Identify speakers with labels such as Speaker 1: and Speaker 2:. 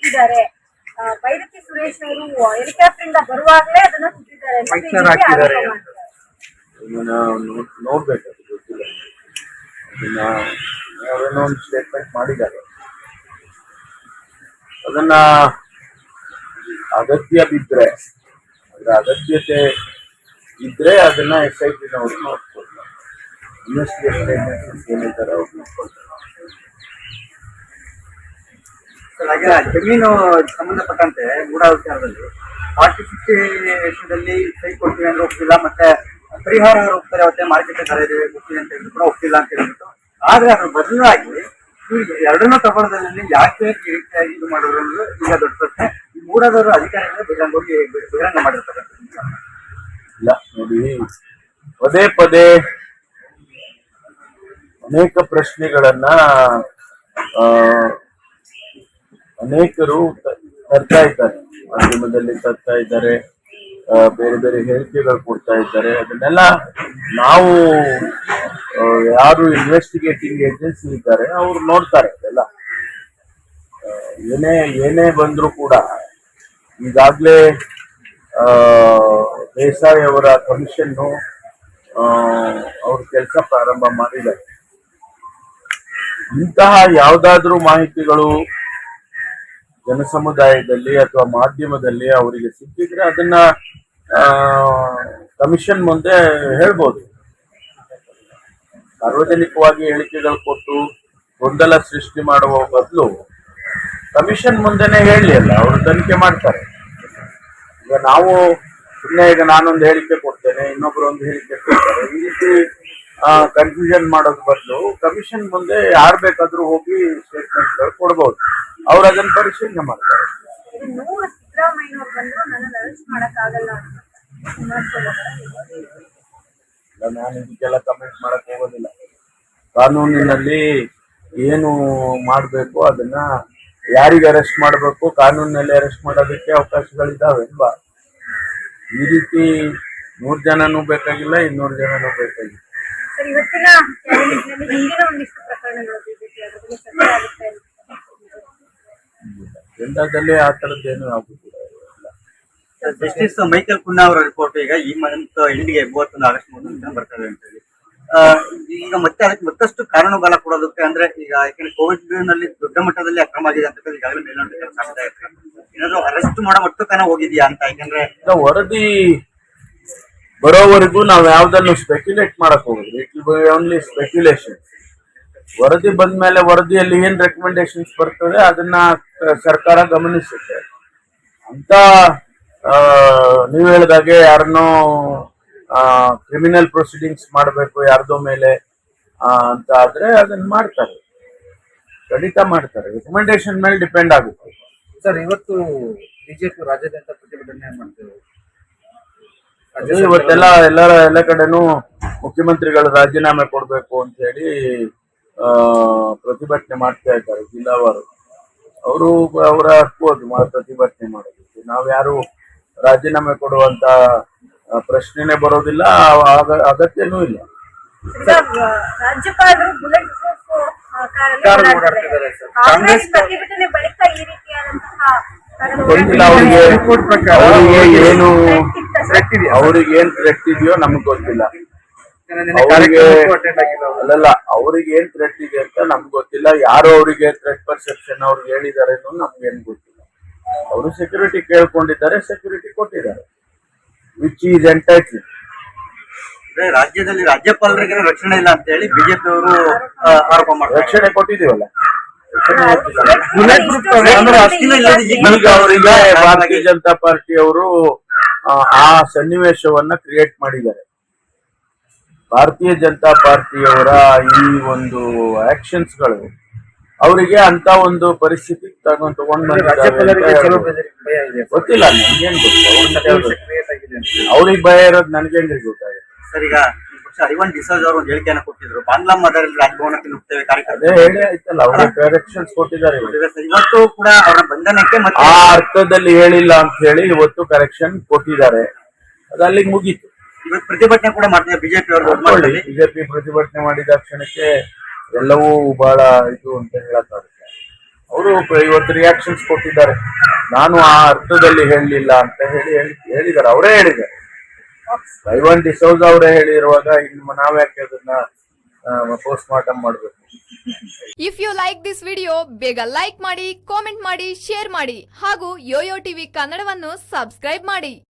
Speaker 1: ಸುದ್ದಿದ್ದಾರೆ ಆ, ಬೈರತಿ ಸುರೇಶ್ ಅವರು ಹೆಲಿಕಾಪ್ಟರ್ ಇಂದ ಬರುವಾಗಲೇ ಅದನ್ನ
Speaker 2: ಸುಟ್ಟಿದ್ದಾರೆ ನೋಡ್ಬೇಕು ಅದನ್ನ ಅವರೇನೋ ಒಂದು ಸ್ಟೇಟ್ಮೆಂಟ್ ಮಾಡಿದ್ದಾರೆ. ಅದನ್ನ ಅಗತ್ಯ ಬಿದ್ರೆ ಅದ್ರ ಅಗತ್ಯತೆ ಇದ್ರೆ ಅದನ್ನ ಎಸ್ ಐ ಟಿನವರು ನೋಡ್ಕೊಳ್ತಾರೆ. ಇನ್ವೆಸ್ಟಿಗೇಷನ್ ಏಜೆನ್ಸೀಸ್ ಏನಿದ್ದಾರೆ ಅವ್ರು ನೋಡ್ಕೊಳ್ತಾರೆ
Speaker 3: ಸರ್, ಹಾಗೆ ಜಮೀನು ಸಂಬಂಧಪಟ್ಟಂತೆ ಮೂಡ ವಿಚಾರದಲ್ಲಿ ಫಾರ್ಟಿ ಫಿಫ್ಟಿ ಕೈ ಕೊಡ್ತೀವಿ ಅಂದ್ರೆ ಒಪ್ಪಿಲ್ಲ, ಮತ್ತೆ ಪರಿಹಾರ ಹೋಗ್ತಾರೆ ಅವತ್ತೆ ಮಾರ್ಕೆಟ್ ದರ ಇದೆ, ಗೊತ್ತಿದೆ ಅಂತ ಹೇಳಿದ್ರು ಕೂಡ ಒಪ್ಪಿಲ್ಲ ಅಂತ ಹೇಳ್ಬಿಟ್ಟು ಆದ್ರೆ ಅದ್ರ ಬದಲಾಗಿ ಎರಡನೇ ತಗೊಳ್ಳೋದ್ರಲ್ಲಿ ಯಾಕೆ ಈ ರೀತಿಯಾಗಿ ಇದು ಮಾಡೋದು ಅನ್ನೋದು ಈಗ ದೊಡ್ಡ ಪ್ರಶ್ನೆ. ಮೂಡದವರು ಅಧಿಕಾರಿಗಳು ಬಹಿರಂಗವಾಗಿ ಬಹಿರಂಗ ಮಾಡಿರ್ತಾರೆ.
Speaker 2: ಇಲ್ಲ, ನೋಡಿ, ಪದೇ ಪದೇ ಅನೇಕ ಪ್ರಶ್ನೆಗಳನ್ನ ಅನೇಕರು ತರ್ತಾ ಇದ್ದಾರೆ. ಮಾಧ್ಯಮದಲ್ಲಿ ತರ್ತಾ ಇದ್ದಾರೆ. ಬೇರೆ ಬೇರೆ ಹೇಳಿಕೆಗಳು ಕೊಡ್ತಾ ಇದ್ದಾರೆ. ಅದನ್ನೆಲ್ಲ ನಾವು ಯಾರು ಇನ್ವೆಸ್ಟಿಗೇಟಿಂಗ್ ಏಜೆನ್ಸಿ ಇದ್ದಾರೆ, ಅವ್ರು ನೋಡ್ತಾರೆ ಅದೆಲ್ಲ. ಏನೇ ಏನೇ ಬಂದ್ರು ಕೂಡ ಈಗಾಗಲೇ ದೇಸಾಯಿ ಅವರ ಕಮಿಷನ್ನು ಅವ್ರ ಕೆಲಸ ಪ್ರಾರಂಭ ಮಾಡಿದ್ದಾರೆ. ಇಂತಹ ಯಾವುದಾದ್ರೂ ಮಾಹಿತಿಗಳು ಜನಸಮುದಾಯದಲ್ಲಿ ಅಥವಾ ಮಾಧ್ಯಮದಲ್ಲಿ ಅವರಿಗೆ ಸಿಕ್ಕಿದ್ರೆ ಅದನ್ನ ಕಮಿಷನ್ ಮುಂದೆ ಹೇಳ್ಬೋದು. ಸಾರ್ವಜನಿಕವಾಗಿ ಹೇಳಿಕೆಗಳು ಕೊಟ್ಟು ಗೊಂದಲ ಸೃಷ್ಟಿ ಮಾಡುವ ಬದಲು ಕಮಿಷನ್ ಮುಂದೆನೆ ಹೇಳಿ ಅಲ್ಲ, ಅವರು ತನಿಖೆ ಮಾಡ್ತಾರೆ. ಈಗ ನಾವು ಸುಮ್ಮನೆ ಈಗ ನಾನೊಂದು ಹೇಳಿಕೆ ಕೊಡ್ತೇನೆ, ಇನ್ನೊಬ್ರು ಒಂದು ಹೇಳಿಕೆ ಕೊಡ್ತಾರೆ. ಈ ರೀತಿ ಕನ್ಫ್ಯೂಷನ್ ಮಾಡೋದ್ ಬದಲು ಕಮಿಷನ್ ಮುಂದೆ ಯಾರು ಬೇಕಾದ್ರೂ ಹೋಗಿ ಸ್ಟೇಟ್ಮೆಂಟ್ ಕೊಡ್ಬೋದು. ಅವ್ರು ಅದನ್ನ ಪರಿಶೀಲನೆ ಮಾಡ್ತಾರೆ. ನಾನು ಇದಕ್ಕೆಲ್ಲ ಕಮೆಂಟ್ ಮಾಡಕ್ ಹೋಗೋದಿಲ್ಲ. ಕಾನೂನಿನಲ್ಲಿ ಏನು ಮಾಡಬೇಕು ಅದನ್ನ ಯಾರಿಗೆ ಅರೆಸ್ಟ್ ಮಾಡಬೇಕು ಕಾನೂನಿನಲ್ಲಿ ಅರೆಸ್ಟ್ ಮಾಡೋದಕ್ಕೆ ಅವಕಾಶಗಳಿದಾವೆ ಅಲ್ವಾ? ಈ ರೀತಿ ನೂರ್ ಜನನೂ ಬೇಕಾಗಿಲ್ಲ ಇನ್ನೂರು ಜನನೂ ಬೇಕಾಗಿಲ್ಲ
Speaker 1: ಸರ್ ಇವತ್ತಿನ ಕ್ಯಾಬಿನೆಟ್ನಲ್ಲಿ ಹಿಂದಿನ ಒಂದಿಷ್ಟು ಪ್ರಕರಣಗಳು ಬಿಜೆಪಿ ಅದ್ರ ಬಗ್ಗೆ ಚರ್ಚೆ ಆಗುತ್ತೆ ಅಂತ.
Speaker 2: ಕೇಂದ್ರದಲ್ಲಿ ಆ ಥರದ್ದೇನು ಆಗುತ್ತಿಲ್ಲ.
Speaker 3: ಜಸ್ಟಿಸ್ ಮೈಕಲ್ ಕುನ್ನಾ ಅವರ ರಿಪೋರ್ಟ್ ಈಗ ಈ ಮಂತ್ ಎಂಡಿಗೆ ಮೂವತ್ತೊಂದು ಆಗಸ್ಟ್ ಮೂರು ಬರ್ತದೆ ಅಂತ ಹೇಳಿ. ಈಗ ಮತ್ತೆ ಅದಕ್ಕೆ ಮತ್ತಷ್ಟು ಕಾರಣಬಲ ಕೊಡೋದಕ್ಕೆ ಅಂದ್ರೆ ಈಗ ಯಾಕಂದ್ರೆ ಕೋವಿಡ್ನಲ್ಲಿ ದೊಡ್ಡ ಮಟ್ಟದಲ್ಲಿ ಅಕ್ರಮ ಆಗಿದೆ ಅಂತ ಈಗಾಗಲೇ ಮೇಲ್ನೋಟಕ್ಕೆ ಏನಾದ್ರು ಅರೆಸ್ಟ್ ಮಾಡೋ ಮಟ್ಟಕ್ಕನ ಹೋಗಿದ್ಯಾ ಅಂತ ಯಾಕಂದ್ರೆ
Speaker 2: ವರದಿ ಬರೋವರೆಗೂ ನಾವು ಯಾವ್ದನ್ನು ಸ್ಪೆಕ್ಯುಲೇಟ್ ಮಾಡಕ್ ಹೋಗುದು ಇಟ್ ಬಿ ಓನ್ಲಿ ಸ್ಪೆಕ್ಯುಲೇಷನ್ ವರದಿ ಬಂದ ಮೇಲೆ ವರದಿಯಲ್ಲಿ ಏನ್ ರೆಕಮೆಂಡೇಶನ್ಸ್ ಬರ್ತದೆ ಅದನ್ನ ಸರ್ಕಾರ ಗಮನಿಸುತ್ತೆ. ಅಂತ ನೀವು ಹೇಳಿದಾಗೆ ಯಾರನ್ನೋ ಕ್ರಿಮಿನಲ್ ಪ್ರೊಸೀಡಿಂಗ್ಸ್ ಮಾಡಬೇಕು ಯಾರ್ದೋ ಮೇಲೆ ಅಂತ ಆದ್ರೆ ಅದನ್ನ ಮಾಡ್ತಾರೆ. ಖಂಡಿತ ಮಾಡ್ತಾರೆ. ರೆಕಮೆಂಡೇಶನ್ ಮೇಲೆ ಡಿಪೆಂಡ್ ಆಗುತ್ತೆ.
Speaker 4: ಸರ್ ಇವತ್ತು ಬಿಜೆಪಿ ರಾಜ್ಯಾದ್ಯಂತ ಪ್ರತಿಭಟನೆ ಮಾಡ್ತೇವೆ
Speaker 2: ಇವತ್ತೆಲ್ಲ ಎಲ್ಲರ ಎಲ್ಲ ಕಡೆನೂ ಮುಖ್ಯಮಂತ್ರಿಗಳು ರಾಜೀನಾಮೆ ಕೊಡಬೇಕು ಅಂತ ಹೇಳಿ ಪ್ರತಿಭಟನೆ ಮಾಡ್ತಾ ಇದ್ದಾರೆ ಜಿಲ್ಲಾವಾರು. ಅವರು ಅವರ ಹಕ್ಕು ಅದು ಮಾ- ಪ್ರತಿಭಟನೆ ಮಾಡೋದಕ್ಕೆ. ನಾವ್ಯಾರು ರಾಜೀನಾಮೆ ಕೊಡುವಂತ ಪ್ರಶ್ನೆನೆ ಬರೋದಿಲ್ಲ ಅಗತ್ಯನೂ ಇಲ್ಲ.
Speaker 1: ರಾಜ್ಯಪಾಲರು ಬುಲೆಟ್.
Speaker 2: ಅವರಿಗೆ ಏನು ಅವ್ರಿಗೆ ಏನ್ ಥ್ರೆಟ್ ಇದೆಯೋ ನಮಗ್ ಗೊತ್ತಿಲ್ಲ. ಅಲ್ಲಲ್ಲ ಅವ್ರಿಗೆ ಏನ್ ಥ್ರೆಟ್ ಇದೆ ಅಂತ ನಮ್ಗೆ ಗೊತ್ತಿಲ್ಲ. ಯಾರು ಅವರಿಗೆ ಥ್ರೆಟ್ ಪರ್ಸೆಪ್ಷನ್ ಅವ್ರು ಹೇಳಿದ್ದಾರೆ ಅನ್ನೋದು ನಮ್ಗೆ ಏನ್ ಗೊತ್ತಿಲ್ಲ. ಅವರು ಸೆಕ್ಯೂರಿಟಿ ಕೇಳ್ಕೊಂಡಿದ್ದಾರೆ ಸೆಕ್ಯೂರಿಟಿ ಕೊಟ್ಟಿದ್ದಾರೆ. ವಿಚ್ ಈಸ್ ಎಂಟೈಟ್
Speaker 3: ಅಂದ್ರೆ ರಾಜ್ಯದಲ್ಲಿ ರಾಜ್ಯಪಾಲರಿಗೆ ರಕ್ಷಣೆ ಇಲ್ಲ ಅಂತ ಹೇಳಿ ಬಿಜೆಪಿ ಅವರು ಆರೋಪ ಮಾಡ್ತಾರೆ
Speaker 2: ರಕ್ಷಣೆ ಕೊಟ್ಟಿದೀವಲ್ಲ
Speaker 3: ಈಗ
Speaker 2: ಅವರಿಗೆ ಭಾರತೀಯ ಜನತಾ ಪಾರ್ಟಿ ಅವರು ಆ ಸನ್ನಿವೇಶವನ್ನ ಕ್ರಿಯೇಟ್ ಮಾಡಿದ್ದಾರೆ. ಭಾರತೀಯ ಜನತಾ ಪಾರ್ಟಿಯವರ ಈ ಒಂದು ಆಕ್ಷನ್ಸ್ಗಳು ಅವರಿಗೆ ಅಂತ ಒಂದು ಪರಿಸ್ಥಿತಿ ತಗೊಂಡ್ ತಗೊಂಡ್ ಗೊತ್ತಿಲ್ಲ ನನ್ಗೇನ್ ಗೊತ್ತು ಅವ್ರನ್ನ
Speaker 4: ಆಗಿದೆ ಅಂತ.
Speaker 2: ಅವ್ರಿಗೆ ಭಯ ಇರೋದು ನನಗೆ ಗೊತ್ತಾಗುತ್ತೆ
Speaker 3: ಸರ್ ಈಗ ಐವನ್ ಡಿಸೋಜ್ ಅವರು ಒಂದು ಹೇಳಿಕೆಯನ್ನು ಕೊಟ್ಟಿದ್ರು. ಬಾಂಗ್ಲಾ ಮದರಲ್ಲಿ ರಾಜಭವನಕ್ಕೆ ನುಗ್ತೇವೆ ಕಾರ್ಯಕ್ರಮ.
Speaker 2: ಹೇಳಿ ಆಯ್ತಲ್ಲ ಅವ್ರಿಗೆ ಡೈರೆಕ್ಷನ್ಸ್ ಕೊಟ್ಟಿದ್ದಾರೆ
Speaker 3: ಇವತ್ತು ಕೂಡ ಅವರ ಬಂಧನಕ್ಕೆ
Speaker 2: ಆ ಅರ್ಥದಲ್ಲಿ ಹೇಳಿಲ್ಲ ಅಂತ ಹೇಳಿ ಇವತ್ತು ಕರೆಕ್ಷನ್ ಕೊಟ್ಟಿದ್ದಾರೆ. ಅದು ಅಲ್ಲಿಗೆ ಮುಗೀತು.
Speaker 3: ಇವತ್ತು ಪ್ರತಿಭಟನೆ ಕೂಡ ಮಾಡ್ತಾರೆ ಬಿಜೆಪಿ ಅವರು
Speaker 2: ಬಿಜೆಪಿ ಪ್ರತಿಭಟನೆ ಮಾಡಿದ ಕ್ಷಣಕ್ಕೆ ಎಲ್ಲವೂ ಬಹಳ ಇದು ಅಂತ ಹೇಳಕ್ಕಾಗುತ್ತೆ ಅವರು ಇವತ್ತು ರಿಯಾಕ್ಷನ್ಸ್ ಕೊಟ್ಟಿದ್ದಾರೆ. ನಾನು ಆ ಅರ್ಥದಲ್ಲಿ ಹೇಳಲಿಲ್ಲ ಅಂತ ಹೇಳಿ ಹೇಳಿ- ಹೇಳಿದ್ದಾರೆ. ಅವರೇ ಹೇಳಿದ್ದಾರೆ. ಐವನ್ ಡಿಸೌಸ್ ಅವರೇ ಹೇಳಿರುವಾಗ ಇನ್ನು ನಾವ್ಯಾಕೆ ಅದನ್ನ ಪೋಸ್ಟ್ ಮಾರ್ಟಮ್ ಮಾಡಬೇಕು?
Speaker 5: If you like this video ಬೇಗ ಲೈಕ್ ಮಾಡಿ ಕಾಮೆಂಟ್ ಮಾಡಿ ಶೇರ್ ಮಾಡಿ ಹಾಗೂ ಯೋಯೋ ಟಿವಿ ಕನ್ನಡವನ್ನು ಸಬ್ಸ್ಕ್ರೈಬ್ ಮಾಡಿ.